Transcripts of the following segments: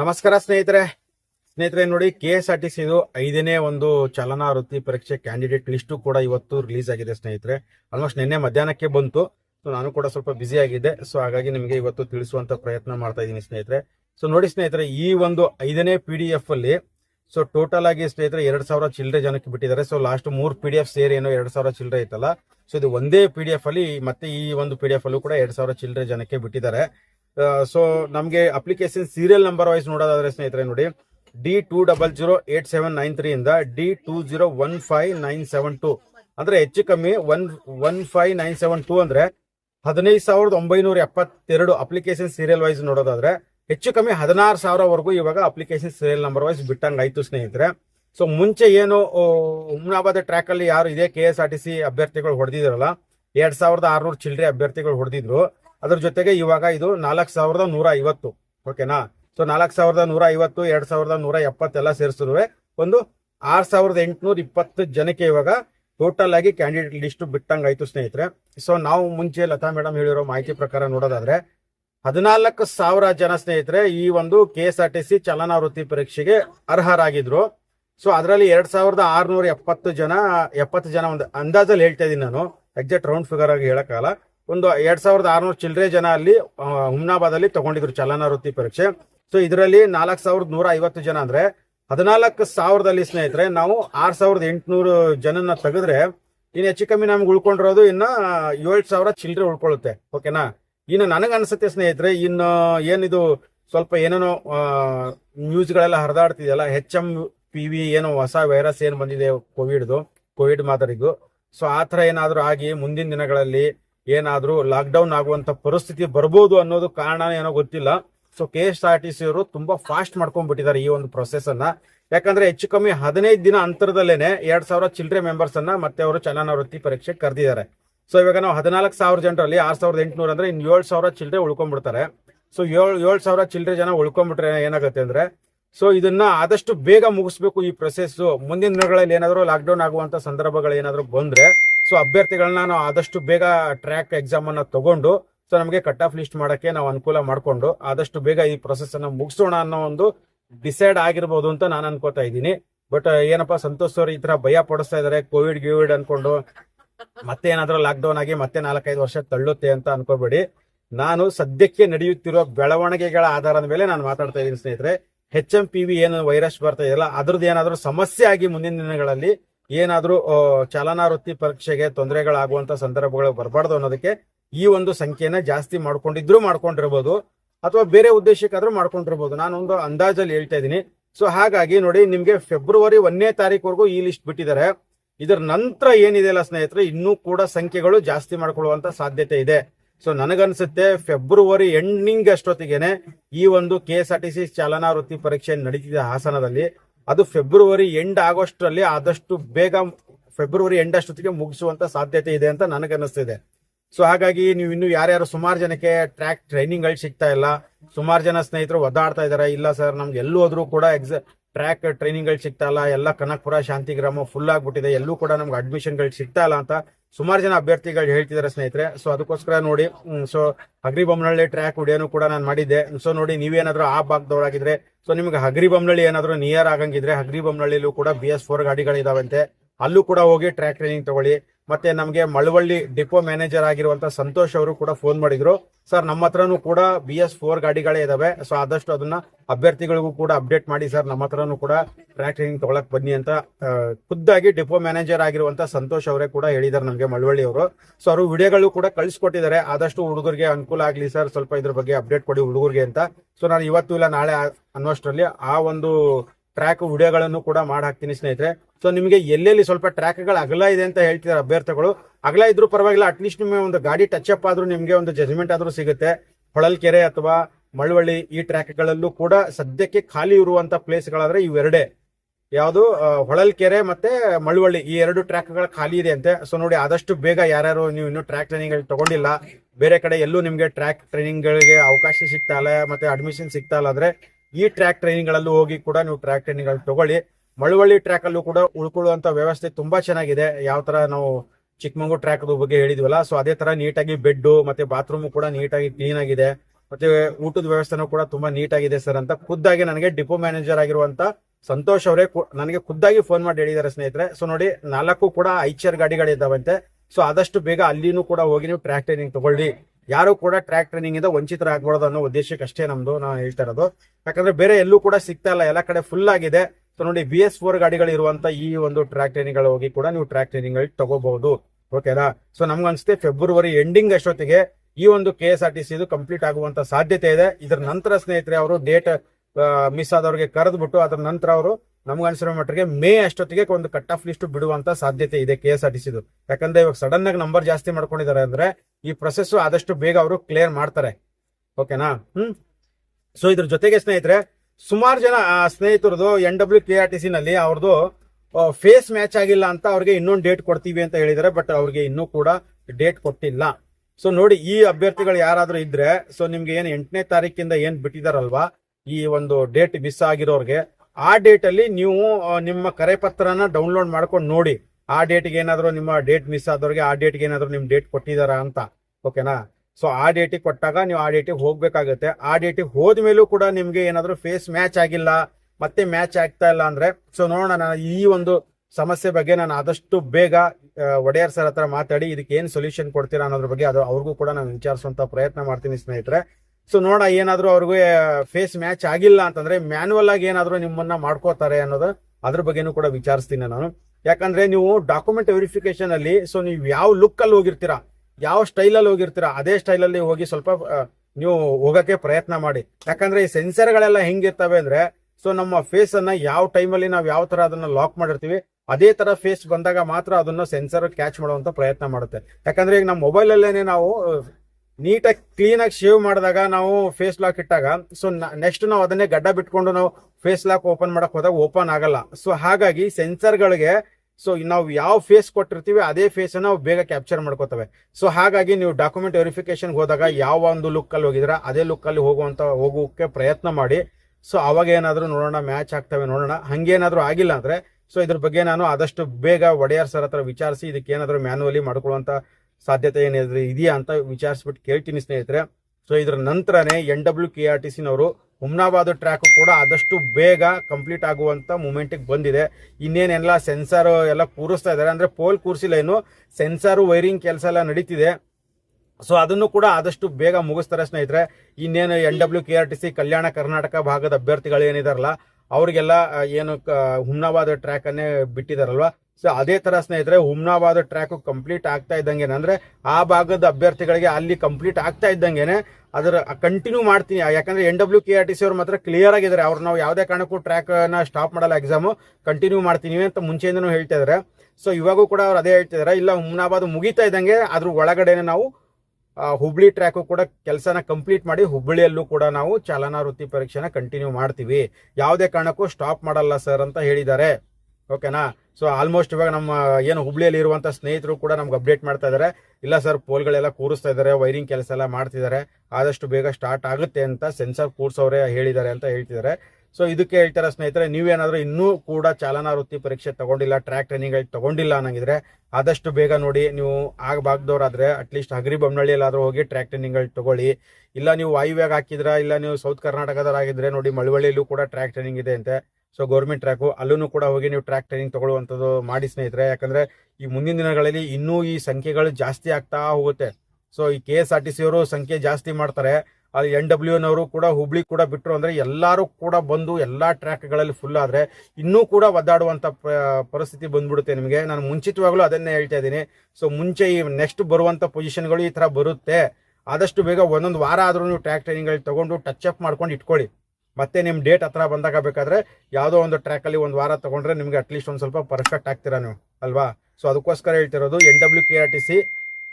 ನಮಸ್ಕಾರ ಸ್ನೇಹಿತರೆ. ಸ್ನೇಹಿತರೆ, ನೋಡಿ K S R T C ಐದನೇ ಒಂದು ಚಲನಾ ವೃತ್ತಿ ಪರೀಕ್ಷೆ ಕ್ಯಾಂಡಿಡೇಟ್ ಲಿಸ್ಟು ಕೂಡ ಇವತ್ತು ರಿಲೀಸ್ ಆಗಿದೆ ಸ್ನೇಹಿತರೆ. ಆಲ್ಮೋಸ್ಟ್ ನಿನ್ನೆ ಮಧ್ಯಾಹ್ನಕ್ಕೆ ಬಂತು. ಸೊ ನಾನು ಕೂಡ ಸ್ವಲ್ಪ ಬ್ಯುಸಿ ಆಗಿದ್ದೆ. ಸೊ ಹಾಗಾಗಿ ನಿಮಗೆ ಇವತ್ತು ತಿಳಿಸುವಂತ ಪ್ರಯತ್ನ ಮಾಡ್ತಾ ಇದ್ದೀನಿ ಸ್ನೇಹಿತರೆ. ಸೊ ನೋಡಿ ಸ್ನೇಹಿತರೆ, ಈ ಒಂದು ಐದನೇ ಪಿ ಡಿ ಎಫ್ ಅಲ್ಲಿ ಸೊ ಟೋಟಲ್ ಆಗಿ ಸ್ನೇಹಿತರೆ, ಎರಡು ಸಾವಿರ ಚಿಲ್ಲರೆ ಜನಕ್ಕೆ ಬಿಟ್ಟಿದ್ದಾರೆ. ಸೊ ಲಾಸ್ಟ್ ಮೂರ್ ಪಿ ಡಿ ಎಫ್ ಸೇರಿ ಏನೋ ಎರಡು ಸಾವಿರ ಚಿಲ್ಲರೆ ಐತಲ್ಲ. ಸೊ ಇದು ಒಂದೇ ಪಿ ಡಿ ಎಫ್ ಅಲ್ಲಿ, ಮತ್ತೆ ಈ ಒಂದು ಪಿ ಡಿ ಎಫ್ ಅಲ್ಲೂ ಕೂಡ ಎರಡು ಸಾವಿರ ಚಿಲ್ಲರೆ ಜನಕ್ಕೆ ಬಿಟ್ಟಿದ್ದಾರೆ. ಸೊ ನಮಗೆ ಅಪ್ಲಿಕೇಶನ್ ಸೀರಿಯಲ್ ನಂಬರ್ ವೈಸ್ ನೋಡೋದಾದ್ರೆ ಸ್ನೇಹಿತರೆ ನೋಡಿ D two double zero eight seven nine three ಇಂದ D two zero one five nine seven two ಅಂದ್ರೆ ಹೆಚ್ಚು ಕಮ್ಮಿ one one five nine seven two ಅಂದ್ರೆ ಹದಿನೈದು ಸಾವಿರದ ಒಂಬೈನೂರ ಎಪ್ಪತ್ತೆರಡು ಅಪ್ಲಿಕೇಶನ್ ಸೀರಿಯಲ್ ವೈಸ್ ನೋಡೋದಾದ್ರೆ ಹೆಚ್ಚು ಕಮ್ಮಿ ಹದಿನಾರು ಸಾವಿರವರೆಗೂ ಇವಾಗ ಅಪ್ಲಿಕೇಶನ್ ಸೀರಿಯಲ್ ನಂಬರ್ ವೈಸ್ ಬಿಟ್ಟಂಗೆ ಆಯ್ತು ಸ್ನೇಹಿತರೆ. ಸೊ ಮುಂಚೆ ಏನು ಹುಮ್ನಾಬಾದ್ ಟ್ರ್ಯಾಕ್ ಅಲ್ಲಿ ಯಾರು ಇದೇ K S R T C ಅಭ್ಯರ್ಥಿಗಳು ಹೊಡೆದಿದ್ರಲ್ಲ, ಎರಡ್ ಸಾವಿರದ ಆರ್ನೂರು ಚಿಲ್ಲರೆ ಅಭ್ಯರ್ಥಿಗಳು ಹೊಡೆದಿದ್ರು. ಅದ್ರ ಜೊತೆಗೆ ಇವಾಗ ಇದು ನಾಲ್ಕು ಸಾವಿರದ ನೂರ ಐವತ್ತು. ಓಕೆನಾ? ಸೊ ನಾಲ್ಕು ಸಾವಿರದ ನೂರ ಐವತ್ತು, ಎರಡು ಸಾವಿರದ ನೂರ ಎಪ್ಪತ್ತೆಲ್ಲ ಸೇರಿಸಿದ್ರು ಒಂದು ಆರ್ ಸಾವಿರದ ಎಂಟುನೂರ ಇಪ್ಪತ್ತು ಜನಕ್ಕೆ ಇವಾಗ ಟೋಟಲ್ ಆಗಿ ಕ್ಯಾಂಡಿಡೇಟ್ ಲಿಸ್ಟ್ ಬಿಟ್ಟಂಗ್ ಆಯ್ತು ಸ್ನೇಹಿತರೆ. ಸೊ ನಾವು ಮುಂಚೆ ಲತಾ ಮೇಡಮ್ ಹೇಳಿರೋ ಮಾಹಿತಿ ಪ್ರಕಾರ ನೋಡೋದಾದ್ರೆ, ಹದಿನಾಲ್ಕು ಸಾವಿರ ಜನ ಸ್ನೇಹಿತರೆ ಈ ಒಂದು K S R T C ಚಲನಾ ವೃತ್ತಿ ಪರೀಕ್ಷೆಗೆ ಅರ್ಹರಾಗಿದ್ರು. ಸೊ ಅದರಲ್ಲಿ ಎರಡ್ ಸಾವಿರದ ಆರ್ನೂರ ಎಪ್ಪತ್ತು ಜನ ಎಪ್ಪತ್ತು ಜನ ಒಂದು ಅಂದಾಜಲ್ಲಿ ಹೇಳ್ತಾ ಇದ್ದೀನಿ ನಾನು. ಎಕ್ಸಾಕ್ಟ್ ರೌಂಡ್ ಫಿಗರ್ ಆಗಿ ಹೇಳಕ್ಕಾಗಲ್ಲ. ಒಂದು ಎರಡ್ ಸಾವಿರದ ಆರ್ನೂರು ಚಿಲ್ಲರೆ ಜನ ಅಲ್ಲಿ ಹುಮ್ನಾಬಾದಲ್ಲಿ ತಗೊಂಡಿದ್ರು ಚಲನಾ ವೃತ್ತಿ ಪರೀಕ್ಷೆ. ಸೊ ಇದರಲ್ಲಿ ನಾಲ್ಕು ಸಾವಿರದ ನೂರ ಐವತ್ತು ಜನ ಅಂದ್ರೆ ಹದಿನಾಲ್ಕು ಸಾವಿರದಲ್ಲಿ ಸ್ನೇಹಿತರೆ, ನಾವು ಆರ್ ಸಾವಿರದ ಎಂಟುನೂರು ಜನನ ತೆಗೆದ್ರೆ ಇನ್ನು ಹೆಚ್ಚು ಕಮ್ಮಿ ನಮ್ಗೆ ಉಳ್ಕೊಂಡಿರೋದು ಇನ್ನು ಏಳು ಸಾವಿರ ಚಿಲ್ಲರೆ ಉಳ್ಕೊಳ್ಳುತ್ತೆ, ಓಕೆನಾ? ಇನ್ನು ನನಗೆ ಅನಿಸುತ್ತೆ ಸ್ನೇಹಿತರೆ, ಇನ್ನು ಏನಿದು ಸ್ವಲ್ಪ ಏನೇನೋ ನ್ಯೂಸ್ಗಳೆಲ್ಲ ಹರಿದಾಡ್ತಿದೆಯಲ್ಲ ಹೆಚ್ ಎಂ ಪಿ ವಿ ಏನೋ ಹೊಸ ವೈರಸ್ ಏನು ಬಂದಿದೆ ಕೋವಿಡ್ದು, ಕೋವಿಡ್ ಮಾದರಿಗೂ. ಸೊ ಆ ಥರ ಏನಾದರೂ ಆಗಿ ಮುಂದಿನ ದಿನಗಳಲ್ಲಿ ಏನಾದರೂ ಲಾಕ್ಡೌನ್ ಆಗುವಂತ ಪರಿಸ್ಥಿತಿ ಬರ್ಬೋದು ಅನ್ನೋದು ಕಾರಣ ಏನೋ ಗೊತ್ತಿಲ್ಲ. So K S R T C ಅವರು ತುಂಬಾ ಫಾಸ್ಟ್ ಮಾಡ್ಕೊಂಡ್ಬಿಟ್ಟಿದ್ದಾರೆ ಈ ಒಂದು ಪ್ರೊಸೆಸ್ ಅನ್ನ. ಯಾಕಂದ್ರೆ ಹೆಚ್ಚು ಕಮ್ಮಿ ಹದಿನೈದು ದಿನ ಅಂತರದಲ್ಲೇನೆ ಎರಡ್ ಸಾವಿರ ಚಿಲ್ಡ್ರೆ ಮೆಂಬರ್ಸ್ ಅನ್ನ ಮತ್ತೆ ಅವರು ಚಲನ ವೃತ್ತಿ ಕರೆದಿದ್ದಾರೆ. ಸೊ ಇವಾಗ ನಾವು ಹದಿನಾಲ್ಕು ಸಾವಿರ ಜನರಲ್ಲಿ ಆರ್ ಸಾವಿರದ ಎಂಟುನೂರು ಅಂದ್ರೆ ಇನ್ನು ಏಳು ಸಾವಿರ ಚಿಲ್ಡ್ರೆ ಉಳ್ಕೊಂಡ್ಬಿಡ್ತಾರೆ. ಸೊ ಏಳು ಏಳು ಸಾವಿರ ಚಿಲ್ಡ್ರೆ ಜನ ಉಳ್ಕೊಂಡ್ಬಿಟ್ರೆ ಏನಾಗುತ್ತೆ ಅಂದ್ರೆ ಸೊ ಇದನ್ನ ಆದಷ್ಟು ಬೇಗ ಮುಗಿಸ್ಬೇಕು ಈ ಪ್ರೊಸೆಸ್ ಮುಂದಿನ ದಿನಗಳಲ್ಲಿ ಏನಾದರೂ ಲಾಕ್ಡೌನ್ ಆಗುವಂತ ಸಂದರ್ಭಗಳು ಏನಾದರೂ ಬಂದ್ರೆ ಸೊ ಅಭ್ಯರ್ಥಿಗಳನ್ನ ನಾವು ಆದಷ್ಟು ಬೇಗ ಟ್ರ್ಯಾಕ್ ಎಕ್ಸಾಮ್ ಅನ್ನ ತಗೊಂಡು ಸೊ ನಮಗೆ ಕಟ್ ಆಫ್ ಲಿಸ್ಟ್ ಮಾಡಕ್ಕೆ ನಾವು ಅನುಕೂಲ ಮಾಡಿಕೊಂಡು, ಆದಷ್ಟು ಬೇಗ ಈ ಪ್ರೊಸೆಸ್ ಅನ್ನ ಮುಗಿಸೋಣ ಅನ್ನೋ ಒಂದು ಡಿಸೈಡ್ ಆಗಿರ್ಬೋದು ಅಂತ ನಾನು ಅನ್ಕೋತಾ ಇದ್ದೀನಿ. ಬಟ್ ಏನಪ್ಪ, ಸಂತೋಷ್ ಅವರು ಈ ತರ ಭಯ ಪಡಿಸ್ತಾ ಇದಾರೆ ಕೋವಿಡ್ ಗಿವಿಡ್ ಅನ್ಕೊಂಡು, ಮತ್ತೆ ಏನಾದ್ರೂ ಲಾಕ್ಡೌನ್ ಆಗಿ ಮತ್ತೆ ನಾಲ್ಕೈದು ವರ್ಷ ತಳ್ಳುತ್ತೆ ಅಂತ ಅನ್ಕೋಬೇಡಿ. ನಾನು ಸದ್ಯಕ್ಕೆ ನಡೆಯುತ್ತಿರುವ ಬೆಳವಣಿಗೆಗಳ ಆಧಾರದ ಮೇಲೆ ನಾನು ಮಾತಾಡ್ತಾ ಇದ್ದೀನಿ ಸ್ನೇಹಿತರೆ. ಹೆಚ್ ಎಂ ಪಿ ವಿ ಏನು ವೈರಸ್ ಬರ್ತಾ ಇದೆಯಲ್ಲ, ಅದ್ರದ್ದು ಏನಾದರೂ ಸಮಸ್ಯೆ ಆಗಿ ಮುಂದಿನ ದಿನಗಳಲ್ಲಿ ಏನಾದ್ರೂ ಚಾಲನಾ ವೃತ್ತಿ ಪರೀಕ್ಷೆಗೆ ತೊಂದರೆಗಳಾಗುವಂತ ಸಂದರ್ಭಗಳು ಬರಬಾರ್ದು ಅನ್ನೋದಕ್ಕೆ ಈ ಒಂದು ಸಂಖ್ಯೆನ ಜಾಸ್ತಿ ಮಾಡ್ಕೊಂಡಿದ್ರು ಮಾಡ್ಕೊಂಡಿರ್ಬೋದು, ಅಥವಾ ಬೇರೆ ಉದ್ದೇಶಕ್ಕಾದ್ರೂ ಮಾಡ್ಕೊಂಡಿರ್ಬೋದು. ನಾನು ಒಂದು ಅಂದಾಜಲ್ಲಿ ಹೇಳ್ತಾ ಇದ್ದೀನಿ. ಸೊ, ಹಾಗಾಗಿ ನೋಡಿ, ನಿಮ್ಗೆ ಫೆಬ್ರವರಿ ಒಂದನೇ ತಾರೀಕುವರೆಗೂ ಈ ಲಿಸ್ಟ್ ಬಿಟ್ಟಿದ್ದಾರೆ. ಇದರ ನಂತರ ಏನಿದೆ ಅಲ್ಲ ಸ್ನೇಹಿತರೆ, ಇನ್ನೂ ಕೂಡ ಸಂಖ್ಯೆಗಳು ಜಾಸ್ತಿ ಮಾಡ್ಕೊಳ್ಳುವಂತ ಸಾಧ್ಯತೆ ಇದೆ. ಸೊ, ನನಗನ್ಸುತ್ತೆ ಫೆಬ್ರವರಿ ಎಂಡಿಂಗ್ ಅಷ್ಟೊತ್ತಿಗೆನೆ ಈ ಒಂದು K S R T C ಚಾಲನಾ ವೃತ್ತಿ ಪರೀಕ್ಷೆ ನಡೀತಿದೆ ಹಾಸನದಲ್ಲಿ. ಅದು ಫೆಬ್ರವರಿ ಎಂಡ್ ಆಗೋಷ್ಟರಲ್ಲಿ ಆದಷ್ಟು ಬೇಗ ಫೆಬ್ರವರಿ ಎಂಡ್ ಅಷ್ಟೊತ್ತಿಗೆ ಮುಗಿಸುವಂತ ಸಾಧ್ಯತೆ ಇದೆ ಅಂತ ನನಗನ್ನಿಸ್ತಿದೆ. ಸೊ ಹಾಗಾಗಿ ನೀವು ಇನ್ನು ಯಾರ್ಯಾರು ಸುಮಾರು ಜನಕ್ಕೆ ಟ್ರ್ಯಾಕ್ ಟ್ರೈನಿಂಗ್ಗಳು ಸಿಗ್ತಾ ಇಲ್ಲ, ಸುಮಾರು ಜನ ಸ್ನೇಹಿತರು ಒದ್ದಾಡ್ತಾ ಇದಾರೆ, ಇಲ್ಲ ಸರ್ ನಮ್ಗೆ ಎಲ್ಲೂ ಹೋದ್ರು ಕೂಡ ಎಕ್ಸ ಟ್ರ್ಯಾಕ್ ಟ್ರೈನಿಂಗ್ಗಳು ಸಿಗ್ತಾ ಇಲ್ಲ, ಎಲ್ಲ ಕನಕಪುರ ಶಾಂತಿಗ್ರಾಮ ಫುಲ್ ಆಗ್ಬಿಟ್ಟಿದೆ, ಎಲ್ಲೂ ಕೂಡ ನಮ್ಗೆ ಅಡ್ಮಿಷನ್ಗಳು ಸಿಗ್ತಾ ಇಲ್ಲ ಅಂತ ಸುಮಾರು ಜನ ಅಭ್ಯರ್ಥಿಗಳು ಹೇಳ್ತಿದ್ದಾರೆ ಸ್ನೇಹಿತರೆ. ಸೊ ಅದಕ್ಕೋಸ್ಕರ ನೋಡಿ ಸೊ ಹಗ್ರಿಬೊಮ್ಮನಹಳ್ಳಿ ಟ್ರ್ಯಾಕ್ ಹೊಡಿಯೋನು ಕೂಡ ನಾನು ಮಾಡಿದ್ದೆ. ಸೊ ನೋಡಿ, ನೀವೇನಾದ್ರೂ ಆ ಭಾಗದವರಾಗಿದ್ರೆ ಸೊ ನಿಮ್ಗೆ ಹಗ್ರಿಬೊಮ್ಮನಹಳ್ಳಿ ಏನಾದ್ರೂ ನಿಯರ್ ಆಗಂಗಿದ್ರೆ ಹಗ್ರಿಬೊಮ್ಮನಹಳ್ಳಿಲೂ ಕೂಡ ಬಿ ಎಸ್ ಫೋರ್ ಗಾಡಿಗಳಿದಾವಂತೆ. ಅಲ್ಲೂ ಕೂಡ ಹೋಗಿ ಟ್ರ್ಯಾಕ್ ಟ್ರೈನಿಂಗ್ ತಗೊಳ್ಳಿ. ಮತ್ತೆ ನಮಗೆ ಮಳವಳ್ಳಿ ಡಿಪೋ ಮ್ಯಾನೇಜರ್ ಆಗಿರುವಂತ ಸಂತೋಷ್ ಅವರು ಕೂಡ ಫೋನ್ ಮಾಡಿದ್ರು. ಸರ್ ನಮ್ಮ ಹತ್ರನೂ ಕೂಡ ಬಿ ಎಸ್ ಫೋರ್ ಗಾಡಿಗಳೇ ಇದಾವೆ. ಸೊ ಆದಷ್ಟು ಅದನ್ನ ಅಭ್ಯರ್ಥಿಗಳಿಗೂ ಕೂಡ ಅಪ್ಡೇಟ್ ಮಾಡಿ ಸರ್ ನಮ್ಮ ಹತ್ರನೂ ಕೂಡ ಟ್ರ್ಯಾಕ್ ಟ್ರೈನಿಂಗ್ ತಗೊಳಕ್ ಬನ್ನಿ ಅಂತ ಖುದ್ದಾಗಿ ಡಿಪೋ ಮ್ಯಾನೇಜರ್ ಆಗಿರುವಂತ ಸಂತೋಷ್ ಅವರೇ ಕೂಡ ಹೇಳಿದ್ದಾರೆ ನಮಗೆ ಮಳವಳ್ಳಿ ಅವರು. ಸೊ ಅವರು ವಿಡಿಯೋಗಳು ಕೂಡ ಕಳಿಸ್ಕೊಟ್ಟಿದ್ದಾರೆ. ಆದಷ್ಟು ಹುಡುಗರಿಗೆ ಅನುಕೂಲ ಆಗ್ಲಿ ಸರ್ ಸ್ವಲ್ಪ ಇದ್ರ ಬಗ್ಗೆ ಅಪ್ಡೇಟ್ ಕೊಡಿ ಹುಡುಗರಿಗೆ ಅಂತ. ಸೊ ನಾನು ಇವತ್ತು ಇಲ್ಲ, ನಾಳೆ ಅನ್ನೋಷ್ಟರಲ್ಲಿ ಆ ಒಂದು ಟ್ರ್ಯಾಕ್ ವಿಡಿಯೋಗಳನ್ನು ಕೂಡ ಮಾಡಿ ಹಾಕ್ತೀನಿ ಸ್ನೇಹಿತರೆ. ಸೊ ನಿಮಗೆ ಎಲ್ಲೆಲ್ಲಿ ಸ್ವಲ್ಪ ಟ್ರ್ಯಾಕ್ಗಳು ಅಗಲ ಇದೆ ಅಂತ ಹೇಳ್ತಿದ್ದಾರೆ ಅಭ್ಯರ್ಥಿಗಳು, ಅಗಲ ಇದ್ರೂ ಪರವಾಗಿಲ್ಲ ಅಟ್ಲೀಸ್ಟ್ ನಿಮಗೆ ಒಂದು ಗಾಡಿ ಟಚ್ ಅಪ್ ಆದ್ರೂ ನಿಮಗೆ ಒಂದು ಜಜ್ಮೆಂಟ್ ಆದರೂ ಸಿಗುತ್ತೆ. ಹೊಳಲ್ಕೆರೆ ಅಥವಾ ಮಳವಳ್ಳಿ ಈ ಟ್ರ್ಯಾಕ್ಗಳಲ್ಲೂ ಕೂಡ ಸದ್ಯಕ್ಕೆ ಖಾಲಿ ಇರುವಂತ ಪ್ಲೇಸ್ಗಳಾದರೆ ಇವೆರಡೇ. ಯಾವುದು ಹೊಳಲ್ಕೆರೆ ಮತ್ತೆ ಮಳವಳ್ಳಿ ಈ ಎರಡು ಟ್ರ್ಯಾಕ್ಗಳು ಖಾಲಿ ಇದೆ ಅಂತೆ. ಸೊ ನೋಡಿ, ಆದಷ್ಟು ಬೇಗ ಯಾರ್ಯಾರು ನೀವು ಇನ್ನೂ ಟ್ರ್ಯಾಕ್ ಟ್ರೈನಿಂಗ್ ತಗೊಂಡಿಲ್ಲ, ಬೇರೆ ಕಡೆ ಎಲ್ಲೂ ನಿಮಗೆ ಟ್ರ್ಯಾಕ್ ಟ್ರೈನಿಂಗ್ಗಳಿಗೆ ಅವಕಾಶ ಸಿಗ್ತಾ ಇಲ್ಲ, ಮತ್ತೆ ಅಡ್ಮಿಷನ್ ಸಿಗ್ತಾ ಇಲ್ಲ ಅಂದ್ರೆ ಈ ಟ್ರ್ಯಾಕ್ ಟ್ರೈನಿಂಗ್ಗಳಲ್ಲೂ ಹೋಗಿ ಕೂಡ ನೀವು ಟ್ರ್ಯಾಕ್ ಟ್ರೈನಿಂಗ್ ತಗೊಳ್ಳಿ. ಮಳವಳ್ಳಿ ಟ್ರ್ಯಾಕ್ ಅಲ್ಲೂ ಕೂಡ ಉಳ್ಕೊಳ್ಳುವಂತ ವ್ಯವಸ್ಥೆ ತುಂಬಾ ಚೆನ್ನಾಗಿದೆ. ಯಾವ ತರ ನಾವು ಚಿಕ್ಕಮಂಗ್ಳೂರ್ ಟ್ರ್ಯಾಕ್ ಬಗ್ಗೆ ಹೇಳಿದ್ವಲ್ಲ ಸೊ ಅದೇ ತರ ನೀಟಾಗಿ ಬೆಡ್ ಮತ್ತೆ ಬಾತ್ರೂಮ್ ಕೂಡ ನೀಟಾಗಿ ಕ್ಲೀನ್ ಆಗಿದೆ. ಮತ್ತೆ ಊಟದ ವ್ಯವಸ್ಥೆನೂ ಕೂಡ ತುಂಬಾ ನೀಟಾಗಿದೆ ಸರ್ ಅಂತ. ಖುದ್ದಾಗಿ ನನಗೆ ಡಿಪೋ ಮ್ಯಾನೇಜರ್ ಆಗಿರುವಂತ ಸಂತೋಷ್ ಅವರೇ ನನಗೆ ಖುದ್ದಾಗಿ ಫೋನ್ ಮಾಡಿ ಹೇಳಿದ್ದಾರೆ ಸ್ನೇಹಿತರೆ. ಸೊ ನೋಡಿ, ನಾಲ್ಕು ಕೂಡ ಐಚರ್ ಗಾಡಿಗಳಿದ್ದಾವಂತೆ. ಸೊ ಆದಷ್ಟು ಬೇಗ ಅಲ್ಲಿನೂ ಕೂಡ ಹೋಗಿ ನೀವು ಟ್ರ್ಯಾಕ್ ಟ್ರೈನಿಂಗ್ ತಗೊಳ್ಳಿ. ಯಾರು ಕೂಡ ಟ್ರ್ಯಾಕ್ ಟ್ರೈನಿಂಗ್ ಇಂದ ವಂಚಿತರಾಗಬಾರ್ದು ಅನ್ನೋ ಉದ್ದೇಶಕ್ಕೆ ಅಷ್ಟೇ ನಮ್ದು ನಾವು ಹೇಳ್ತಾ ಇರೋದು. ಯಾಕಂದ್ರೆ ಬೇರೆ ಎಲ್ಲೂ ಕೂಡ ಸಿಗ್ತಾ ಇಲ್ಲ. ಎಲ್ಲ ಕಡೆ ಫುಲ್ ಆಗಿದೆ. ಸೊ ನೋಡಿ ಬಿ ಎಸ್ ಫೋರ್ ಗಾಡಿಗಳು ಇರುವಂತ ಈ ಒಂದು ಟ್ರ್ಯಾಕ್ ಟ್ರೈನಿಂಗ್ ಹೋಗಿ ಕೂಡ ನೀವು ಟ್ರ್ಯಾಕ್ ಟ್ರೈನಿಂಗ್ ತಗೋಬಹುದು. ಓಕೆನಾ ಸೊ ನಮ್ಗೆ ಅನ್ಸುತ್ತೆ ಫೆಬ್ರವರಿ ಎಂಡಿಂಗ್ ಅಷ್ಟೊತ್ತಿಗೆ ಈ ಒಂದು K S R T C complete ಆಗುವಂತ ಸಾಧ್ಯತೆ ಇದೆ. ಇದರ ನಂತರ ಸ್ನೇಹಿತರೆ, ಅವರು ಡೇಟ್ ಮಿಸ್ ಆದವ್ರಿಗೆ ಕರೆದ್ಬಿಟ್ಟು ಅದ್ರ ನಂತರ ಅವರು ನಮ್ಗೆ ಅನ್ಸಿರೋ ಮಟ್ಟಿಗೆ ಮೇ ಅಷ್ಟೊತ್ತಿಗೆ ಒಂದು ಕಟ್ ಆಫ್ ಲಿಸ್ಟ್ ಬಿಡುವಂತ ಸಾಧ್ಯತೆ ಇದೆ ಕೆ ಎಸ್ ಆರ್ ಟಿ ಸಿದು ಯಾಕಂದ್ರೆ ಇವಾಗ ಸಡನ್ ಆಗಿ ನಂಬರ್ ಜಾಸ್ತಿ ಮಾಡ್ಕೊಂಡಿದ್ದಾರೆ ಅಂದ್ರೆ ಈ ಪ್ರೊಸೆಸ್ ಆದಷ್ಟು ಬೇಗ ಅವರು ಕ್ಲಿಯರ್ ಮಾಡ್ತಾರೆ. ಓಕೆನಾ ಹ್ಮ್? ಸೊ ಇದ್ರ ಜೊತೆಗೆ ಸ್ನೇಹಿತರೆ ಸುಮಾರು ಜನ ಸ್ನೇಹಿತರದು N W K R T C ನಲ್ಲಿ ಅವ್ರದ್ದು ಫೇಸ್ ಮ್ಯಾಚ್ ಆಗಿಲ್ಲ ಅಂತ ಅವ್ರಿಗೆ ಇನ್ನೊಂದು ಡೇಟ್ ಕೊಡ್ತೀವಿ ಅಂತ ಹೇಳಿದ್ದಾರೆ ಬಟ್ ಅವ್ರಿಗೆ ಇನ್ನೂ ಕೂಡ ಡೇಟ್ ಕೊಟ್ಟಿಲ್ಲ. ಸೊ ನೋಡಿ, ಈ ಅಭ್ಯರ್ಥಿಗಳು ಯಾರಾದರೂ ಇದ್ರೆ ಸೊ ನಿಮ್ಗೆ ಏನು ಎಂಟನೇ ತಾರೀಕಿಂದ ಏನು ಬಿಟ್ಟಿದಾರಲ್ವಾ, ಈ ಒಂದು ಡೇಟ್ ಮಿಸ್ ಆಗಿರೋರ್ಗೆ, ಆ ಡೇಟ್ ಅಲ್ಲಿ ನೀವು ನಿಮ್ಮ ಕರೆ ಪತ್ರನ ಡೌನ್ಲೋಡ್ ಮಾಡ್ಕೊಂಡು ನೋಡಿ, ಆ ಡೇಟ್ಗೆ ಏನಾದರೂ ನಿಮ್ಮ ಡೇಟ್ ಮಿಸ್ ಆದವ್ರಿಗೆ, ಆ ಡೇಟ್ಗೆ ಏನಾದರೂ ನಿಮ್ ಡೇಟ್ ಕೊಟ್ಟಿದಾರಾ ಅಂತ ಓಕೆನಾ ಸೊ ಆ ಡೇಟಿಗೆ ಕೊಟ್ಟಾಗ ನೀವು ಆ ಡೇಟಿಗೆ ಹೋಗಬೇಕಾಗುತ್ತೆ. ಆ ಡೇಟಿಗೆ ಹೋದ್ಮೇಲೂ ಕೂಡ ನಿಮಗೆ ಏನಾದರೂ ಫೇಸ್ ಮ್ಯಾಚ್ ಆಗಿಲ್ಲ, ಮತ್ತೆ ಮ್ಯಾಚ್ ಆಗ್ತಾ ಇಲ್ಲ ಅಂದ್ರೆ ಸೊ ನೋಡೋಣ, ನಾನು ಈ ಒಂದು ಸಮಸ್ಯೆ ಬಗ್ಗೆ ನಾನು ಆದಷ್ಟು ಬೇಗ ಒಡೆಯರ್ ಸರ್ ಹತ್ರ ಮಾತಾಡಿ, ಇದಕ್ಕೆ ಏನು ಸೊಲ್ಯೂಷನ್ ಕೊಡ್ತೀರಾ ಅನ್ನೋದ್ರ ಬಗ್ಗೆ ಅದು ಅವ್ರಿಗೂ ಕೂಡ ನಾನು ವಿಚಾರಿಸುವಂತ ಪ್ರಯತ್ನ ಮಾಡ್ತೀನಿ ಸ್ನೇಹಿತರೆ. ಸೊ ನೋಡ ಏನಾದರೂ ಅವ್ರಿಗೆ ಫೇಸ್ ಮ್ಯಾಚ್ ಆಗಿಲ್ಲ ಅಂತಂದ್ರೆ ಮ್ಯಾನ್ಯಲ್ ಆಗಿ ಏನಾದರೂ ನಿಮ್ಮನ್ನ ಮಾಡ್ಕೋತಾರೆ ಅನ್ನೋದು ಅದ್ರ ಬಗ್ಗೆನೂ ಕೂಡ ವಿಚಾರಿಸ್ತೀನಿ ನಾನು. ಯಾಕಂದ್ರೆ ನೀವು ಡಾಕ್ಯುಮೆಂಟ್ ವೆರಿಫಿಕೇಶನ್ ಅಲ್ಲಿ ಸೊ ನೀವು ಯಾವ ಲುಕ್ ಅಲ್ಲಿ ಹೋಗಿರ್ತೀರಾ ಯಾವ ಸ್ಟೈಲ್ ಅಲ್ಲಿ ಹೋಗಿರ್ತೀರಾ, ಅದೇ ಸ್ಟೈಲ್ ಅಲ್ಲಿ ಹೋಗಿ ಸ್ವಲ್ಪ ನೀವು ಹೋಗಕ್ಕೆ ಪ್ರಯತ್ನ ಮಾಡಿ. ಯಾಕಂದ್ರೆ ಈ ಸೆನ್ಸರ್ಗಳೆಲ್ಲ ಹೆಂಗಿರ್ತವೆ ಅಂದ್ರೆ, ಸೊ ನಮ್ಮ ಫೇಸ್ ಅನ್ನ ಯಾವ ಟೈಮಲ್ಲಿ ನಾವು ಯಾವ ತರ ಅದನ್ನ ಲಾಕ್ ಮಾಡಿರ್ತೀವಿ, ಅದೇ ತರ ಫೇಸ್ ಬಂದಾಗ ಮಾತ್ರ ಅದನ್ನ ಸೆನ್ಸರ್ ಕ್ಯಾಚ್ ಮಾಡುವಂತ ಪ್ರಯತ್ನ ಮಾಡುತ್ತೆ. ಯಾಕಂದ್ರೆ ಈಗ ನಮ್ಮ ಮೊಬೈಲ್ ಅಲ್ಲೇನೆ ನಾವು, ನೀಟಾಗಿ ಕ್ಲೀನ್ ಆಗಿ ಶೇವ್ ಮಾಡಿದಾಗ ನಾವು ಫೇಸ್ ಲಾಕ್ ಇಟ್ಟಾಗ, ಸೊ ನೆಕ್ಸ್ಟ್ ನಾವು ಅದನ್ನೇ ಗಡ್ಡ ಬಿಟ್ಕೊಂಡು ನಾವು ಫೇಸ್ ಲಾಕ್ ಓಪನ್ ಮಾಡಕ್ ಹೋದಾಗ ಓಪನ್ ಆಗಲ್ಲ. ಸೊ ಹಾಗಾಗಿ ಸೆನ್ಸರ್ಗಳಿಗೆ ಸೊ ನಾವು ಯಾವ ಫೇಸ್ ಕೊಟ್ಟಿರ್ತೀವಿ, ಅದೇ ಫೇಸ್ ನಾವು ಬೇಗ ಕ್ಯಾಪ್ಚರ್ ಮಾಡ್ಕೋತವೆ. ಸೊ ಹಾಗಾಗಿ ನೀವು ಡಾಕ್ಯುಮೆಂಟ್ ವೆರಿಫಿಕೇಶನ್ ಹೋದಾಗ ಯಾವ ಒಂದು ಲುಕ್ ಅಲ್ಲಿ ಹೋಗಿದ್ರ ಅದೇ ಲುಕ್ ಅಲ್ಲಿ ಹೋಗುವಂತ ಹೋಗೋಕೆ ಪ್ರಯತ್ನ ಮಾಡಿ. ಸೊ ಅವಾಗ ಏನಾದ್ರೂ ನೋಡೋಣ ಮ್ಯಾಚ್ ಆಗ್ತವೆ ನೋಡೋಣ. ಹಂಗೇನಾದ್ರೂ ಆಗಿಲ್ಲ ಅಂದ್ರೆ ಸೊ ಇದ್ರ ಬಗ್ಗೆ ನಾನು ಆದಷ್ಟು ಬೇಗ ಒಡೆಯರ್ ಸರ್ ಹತ್ರ ವಿಚಾರಿಸಿ, ಇದಕ್ಕೆ ಏನಾದರೂ ಮ್ಯಾನುವಲಿ ಮಾಡ್ಕೊಳ್ಳುವಂತ ಸಾಧ್ಯತೆ ಏನಾದ್ರು ಇದೆಯಾ ಅಂತ ವಿಚಾರಿಸ್ಬಿಟ್ಟು ಕೇಳ್ತೀನಿ ಸ್ನೇಹಿತರೆ. ಸೊ ಇದ್ರ ನಂತರನೇ N W K R T ಸಿನವರು Humnabad track ಕೂಡ ಆದಷ್ಟು ಬೇಗ ಕಂಪ್ಲೀಟ್ ಆಗುವಂಥ ಮೂಮೆಂಟಿಗೆ ಬಂದಿದೆ. ಇನ್ನೇನೆಲ್ಲ ಸೆನ್ಸಾರು ಎಲ್ಲ ಕೂರಿಸ್ತಾ ಇದ್ದಾರೆ. ಅಂದರೆ ಪೋಲ್ ಕೂರಿಸಿಲ್ಲ ಏನು ಸೆನ್ಸಾರು ವೈರಿಂಗ್ ಕೆಲಸ ಎಲ್ಲ ನಡೀತಿದೆ. ಸೊ ಅದನ್ನು ಕೂಡ ಆದಷ್ಟು ಬೇಗ ಮುಗಿಸ್ತಾರೆ ಸ್ನೇಹಿತರೆ. ಇನ್ನೇನು N W K R T C Kalyana Karnataka ಭಾಗದ ಅಭ್ಯರ್ಥಿಗಳು ಏನಿದಾರಲ್ಲ, ಅವರಿಗೆಲ್ಲ ಏನು ಹುಮ್ನಾಬಾದ್ ಟ್ರ್ಯಾಕನ್ನೇ ಬಿಟ್ಟಿದಾರಲ್ವ? ಸೊ ಅದೇ ಥರ ಸ್ನೇಹಿತರೆ ಹುಮ್ನಾಬಾದ್ ಟ್ರ್ಯಾಕು ಕಂಪ್ಲೀಟ್ ಆಗ್ತಾ ಇದ್ದಂಗೆ ಅಂದ್ರೆ ಆ ಭಾಗದ ಅಭ್ಯರ್ಥಿಗಳಿಗೆ ಅಲ್ಲಿ ಕಂಪ್ಲೀಟ್ ಆಗ್ತಾ ಇದ್ದಂಗೆನೆ ಅದರ ಕಂಟಿನ್ಯೂ ಮಾಡ್ತೀನಿ. ಯಾಕಂದ್ರೆ N W K R T C ಅವ್ರು ಮಾತ್ರ ಕ್ಲಿಯರ್ ಆಗಿದ್ದಾರೆ. ಅವ್ರು ನಾವು ಯಾವುದೇ ಕಾರಣಕ್ಕೂ ಟ್ರ್ಯಾಕ್ನ ಸ್ಟಾಪ್ ಮಾಡಲ್ಲ ಎಕ್ಸಾಮು ಕಂಟಿನ್ಯೂ ಮಾಡ್ತೀನಿ ಅಂತ ಮುಂಚೆಯಿಂದನೂ ಹೇಳ್ತಾ ಇದಾರೆ. ಸೊ ಇವಾಗೂ ಕೂಡ ಅವ್ರು ಅದೇ ಹೇಳ್ತಿದಾರೆ ಇಲ್ಲ ಹುಮ್ನಾಬಾದ್ ಮುಗಿತಾ ಇದ್ದಂಗೆ ಅದ್ರ ಒಳಗಡೆನೆ ನಾವು ಹುಬ್ಳಿ ಟ್ರ್ಯಾಕು ಕೂಡ ಕೆಲಸನ ಕಂಪ್ಲೀಟ್ ಮಾಡಿ ಹುಬ್ಬಳ್ಳಿಯಲ್ಲೂ ಕೂಡ ನಾವು ಚಾಲನಾ ವೃತ್ತಿ ಪರೀಕ್ಷೆನ ಕಂಟಿನ್ಯೂ ಮಾಡ್ತೀವಿ. ಯಾವುದೇ ಕಾರಣಕ್ಕೂ ಸ್ಟಾಪ್ ಮಾಡಲ್ಲ ಸರ್ ಅಂತ ಹೇಳಿದ್ದಾರೆ. ಓಕೆನಾ? ಸೊ ಆಲ್ಮೋಸ್ಟ್ ಇವಾಗ ನಮ್ಮ, ಏನು ಹುಬ್ಳಿಯಲ್ಲಿ ಇರುವಂಥ ಸ್ನೇಹಿತರು ಕೂಡ ನಮ್ಗೆ ಅಪ್ಡೇಟ್ ಮಾಡ್ತಾ ಇದ್ದಾರೆ ಇಲ್ಲ ಸರ್ ಪೋಲ್ಗಳೆಲ್ಲ ಕೂರಿಸ್ತಾ ಇದ್ದಾರೆ ವೈರಿಂಗ್ ಕೆಲಸ ಎಲ್ಲ ಮಾಡ್ತಿದ್ದಾರೆ ಆದಷ್ಟು ಬೇಗ ಸ್ಟಾರ್ಟ್ ಆಗುತ್ತೆ ಅಂತ ಸೆನ್ಸರ್ ಕೂರ್ಸೋರೆ ಹೇಳಿದ್ದಾರೆ ಅಂತ ಹೇಳ್ತಿದ್ದಾರೆ ಸೊ ಇದಕ್ಕೆ ಹೇಳ್ತಾರೆ ಸ್ನೇಹಿತರೆ ನೀವೇನಾದರೂ ಇನ್ನೂ ಕೂಡ ಚಾಲನಾ ವೃತ್ತಿ ಪರೀಕ್ಷೆ ತಗೊಂಡಿಲ್ಲ ಟ್ರ್ಯಾಕ್ ಟ್ರೈನಿಂಗ್ ತಗೊಂಡಿಲ್ಲ ಅನ್ನಂಗಿದ್ರೆ ಆದಷ್ಟು ಬೇಗ ನೋಡಿ, ನೀವು ಆಗ ಭಾಗದವ್ರಾದ್ರೆ ಅಟ್ಲೀಸ್ಟ್ ಹಗರಿ ಬೊಮ್ಮನಹಳ್ಳಿಯಲ್ಲಾದ್ರೂ ಹೋಗಿ ಟ್ರ್ಯಾಕ್ ಟ್ರೈನಿಂಗ್ ತಗೊಳ್ಳಿ. ಇಲ್ಲ ನೀವು ವಾಯುವ್ಯಾಗ ಹಾಕಿದ್ರೆ, ಇಲ್ಲ ನೀವು ಸೌತ್ ಕರ್ನಾಟಕದವರಾಗಿದ್ರೆ ನೋಡಿ ಮಳವಳ್ಳಿಯಲ್ಲೂ ಕೂಡ ಟ್ರ್ಯಾಕ್ ಟ್ರೈನಿಂಗ್ ಇದೆ ಅಂತೆ. ಸೊ ಗೌರ್ಮೆಂಟ್ ಟ್ರ್ಯಾಕು ಅಲ್ಲೂ ಕೂಡ ಹೋಗಿ ನೀವು ಟ್ರ್ಯಾಕ್ ಟ್ರೈನಿಂಗ್ ತೊಗೊಳ್ಳುವಂಥದ್ದು ಮಾಡಿ ಸ್ನೇಹಿತರೆ. ಯಾಕಂದರೆ ಈ ಮುಂದಿನ ದಿನಗಳಲ್ಲಿ ಇನ್ನೂ ಈ ಸಂಖ್ಯೆಗಳು ಜಾಸ್ತಿ ಆಗ್ತಾ ಹೋಗುತ್ತೆ. ಸೊ ಈ K S R T C ಅವರು ಸಂಖ್ಯೆ ಜಾಸ್ತಿ ಮಾಡ್ತಾರೆ. ಅದು ಎನ್ ಅವರು ಕೂಡ ಹುಬ್ಳಿ ಕೂಡ ಬಿಟ್ಟರು ಅಂದರೆ ಎಲ್ಲರೂ ಕೂಡ ಬಂದು ಎಲ್ಲ ಟ್ರ್ಯಾಕ್ಗಳಲ್ಲಿ ಫುಲ್ ಆದರೆ ಇನ್ನೂ ಕೂಡ ಒದ್ದಾಡುವಂಥ ಪರಿಸ್ಥಿತಿ ಬಂದ್ಬಿಡುತ್ತೆ ನಿಮಗೆ. ನಾನು ಮುಂಚಿತವಾಗ್ಲೂ ಅದನ್ನೇ ಹೇಳ್ತಾ ಇದ್ದೀನಿ. ಸೊ ಮುಂಚೆ ಈ ನೆಕ್ಸ್ಟ್ ಬರುವಂಥ ಪೊಸಿಷನ್ಗಳು ಈ ಥರ ಬರುತ್ತೆ. ಆದಷ್ಟು ಬೇಗ ಒಂದೊಂದು ವಾರ ಆದರೂ ನೀವು ಟ್ರ್ಯಾಕ್ ಟ್ರೈನಿಂಗ್ ತೊಗೊಂಡು ಟಚ್ ಅಪ್ ಮಾಡ್ಕೊಂಡು ಇಟ್ಕೊಳ್ಳಿ. ಮತ್ತೆ ನಿಮ್ಮ ಡೇಟ್ ಹತ್ರ ಬಂದಾಗ ಬೇಕಾದ್ರೆ ಯಾವುದೋ ಒಂದು ಟ್ರ್ಯಾಕ್ ಅಲ್ಲಿ ಒಂದು ವಾರ ತಗೊಂಡ್ರೆ ನಿಮ್ಗೆ ಅಟ್ಲೀಸ್ಟ್ ಒಂದು ಸ್ವಲ್ಪ ಪರ್ಫೆಕ್ಟ್ ಆಗ್ತೀರಾ ನೀವು, ಅಲ್ವಾ? ಸೊ ಅದಕ್ಕೋಸ್ಕರ ಹೇಳ್ತಿರೋದು N W K R T C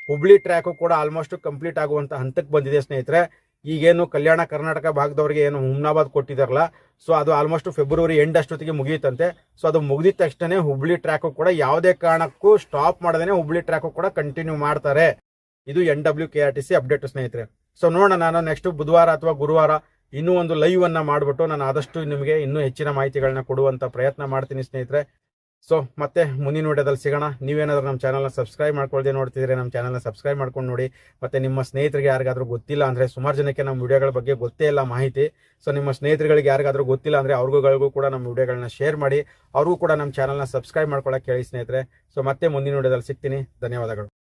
Hubli track ಕೂಡ ಆಲ್ಮೋಸ್ಟ್ ಕಂಪ್ಲೀಟ್ ಆಗುವಂತ ಹಂತಕ್ಕೆ ಬಂದಿದೆ ಸ್ನೇಹಿತರೆ. ಈಗೇನು ಕಲ್ಯಾಣ ಕರ್ನಾಟಕ ಭಾಗದವರಿಗೆ ಏನು ಹುಮ್ನಾಬಾದ್ ಕೊಟ್ಟಿದ್ದಾರಲ್ಲ ಸೊ ಅದು ಆಲ್ಮೋಸ್ಟ್ ಫೆಬ್ರವರಿ ಎಂಡ್ ಅಷ್ಟೊತ್ತಿಗೆ ಮುಗಿಯುತ್ತಂತೆ. ಸೊ ಅದು ಮುಗಿದ ತಕ್ಷಣ ಹುಬ್ಳಿ ಟ್ರ್ಯಾಕು ಕೂಡ ಯಾವುದೇ ಕಾರಣಕ್ಕೂ ಸ್ಟಾಪ್ ಮಾಡದೇ ಹುಬ್ಳಿ ಟ್ರ್ಯಾಕು ಕೂಡ ಕಂಟಿನ್ಯೂ ಮಾಡ್ತಾರೆ. ಇದು N W K R T C update ಸ್ನೇಹಿತರೆ. ಸೊ ನೋಡೋಣ ನಾನು ನೆಕ್ಸ್ಟ್ ಬುಧವಾರ ಅಥವಾ ಗುರುವಾರ ಇನ್ನೂ ಒಂದು ಲೈವ್ ಅನ್ನ ಮಾಡಿಬಿಟ್ಟು ನಾನು ಆದಷ್ಟು ನಿಮಗೆ ಇನ್ನೂ ಹೆಚ್ಚಿನ ಮಾಹಿತಿಗಳನ್ನ ಕೊಡುವಂತ ಪ್ರಯತ್ನ ಮಾಡ್ತೀನಿ ಸ್ನೇಹಿತರೆ. ಸೊ ಮತ್ತೆ ಮುಂದಿನ ವಿಡಿಯೋದಲ್ಲಿ ಸಿಗೋಣ. ನೀವೇನಾದ್ರೂ ನಮ್ಮ ಚಾನಲ್ನ ಸಬ್ಸ್ಕ್ರೈಬ್ ಮಾಡ್ಕೊಳ್ದೆ ನೋಡ್ತಿದ್ರೆ ನಮ್ಮ ಚಾನಲ್ನ ಸಬ್ಸ್ಕ್ರೈಬ್ ಮಾಡ್ಕೊಂಡು ನೋಡಿ. ಮತ್ತೆ ನಿಮ್ಮ ಸ್ನೇಹಿತರಿಗೆ ಯಾರಿಗಾದ್ರೂ ಗೊತ್ತಿಲ್ಲ ಅಂದ್ರೆ ಸುಮಾರು ಜನಕ್ಕೆ ನಮ್ಮ ವಿಡಿಯೋಗಳ ಬಗ್ಗೆ ಗೊತ್ತೇ ಇಲ್ಲ ಮಾಹಿತಿ. ಸೊ ನಿಮ್ಮ ಸ್ನೇಹಿತರುಗಳಿಗೆ ಯಾರಿಗಾದ್ರೂ ಗೊತ್ತಿಲ್ಲ ಅಂದ್ರೆ ಅವ್ರಿಗೂ ಕೂಡ ನಮ್ಮ ವಿಡಿಯೋಗಳನ್ನ ಶೇರ್ ಮಾಡಿ. ಅವ್ರಿಗೂ ಕೂಡ ನಮ್ಮ ಚಾನಲ್ನ ಸಬ್ಸ್ಕ್ರೈಬ್ ಮಾಡ್ಕೊಳ್ಳೋಕೆ ಕೇಳಿ ಸ್ನೇಹಿತರೆ. ಸೊ ಮತ್ತೆ ಮುಂದಿನ ವಿಡಿಯೋದಲ್ಲಿ ಸಿಗ್ತೀನಿ. ಧನ್ಯವಾದಗಳು.